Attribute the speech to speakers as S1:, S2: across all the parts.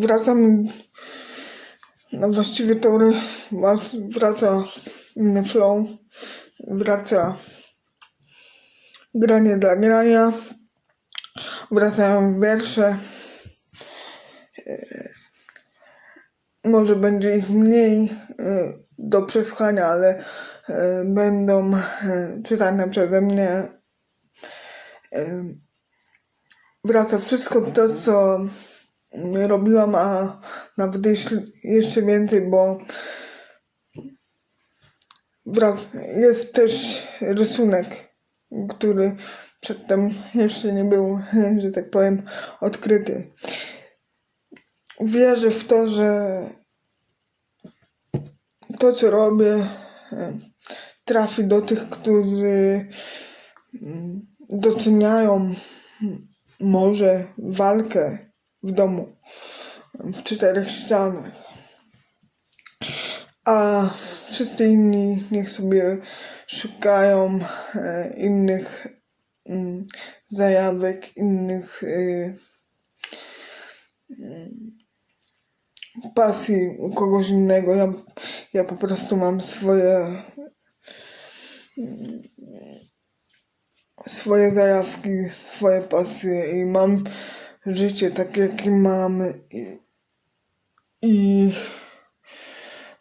S1: wracam, no właściwie to wraca inny flow, wraca granie dla grania, wracają wiersze. E, Może będzie ich mniej e, do przesłuchania, ale e, będą czytane przeze mnie. Wraca wszystko to, co robiłam, a nawet jeszcze więcej, bo wraz jest też rysunek, który przedtem jeszcze nie był, że tak powiem, odkryty. Wierzę w to, że to, co robię, trafi do tych, którzy mm, doceniają mm, może walkę w domu, w czterech ścianach. A wszyscy inni niech sobie szukają e, innych mm, zajawek, innych y, pasji u kogoś innego. Ja, ja po prostu mam swoje swoje zajawki, swoje pasje i mam życie takie, jakie mam i, i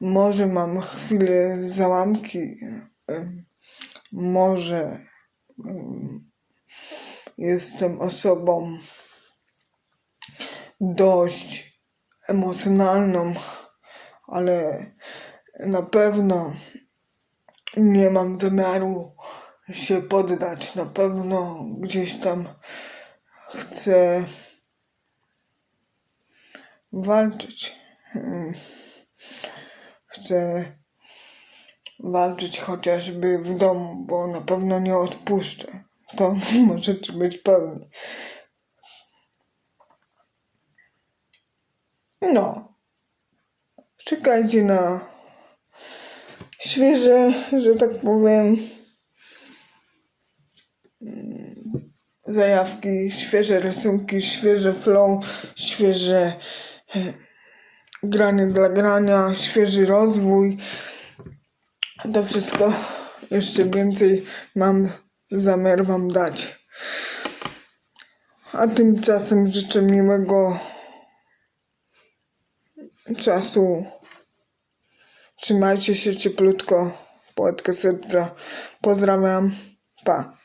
S1: może mam chwilę załamki, może em, jestem osobą dość emocjonalną, ale na pewno nie mam zamiaru się poddać. Na pewno gdzieś tam chcę walczyć. Mm. Chcę walczyć chociażby w domu, bo na pewno nie odpuszczę. To możecie być pewni. No. Czekajcie na świeże, że tak powiem, zajawki, świeże rysunki, świeże flow, świeże granie dla grania, świeży rozwój. To wszystko jeszcze więcej mam zamiar Wam dać. A tymczasem życzę miłego czasu. Trzymajcie się cieplutko. Poetka serca. Pozdrawiam. Pa.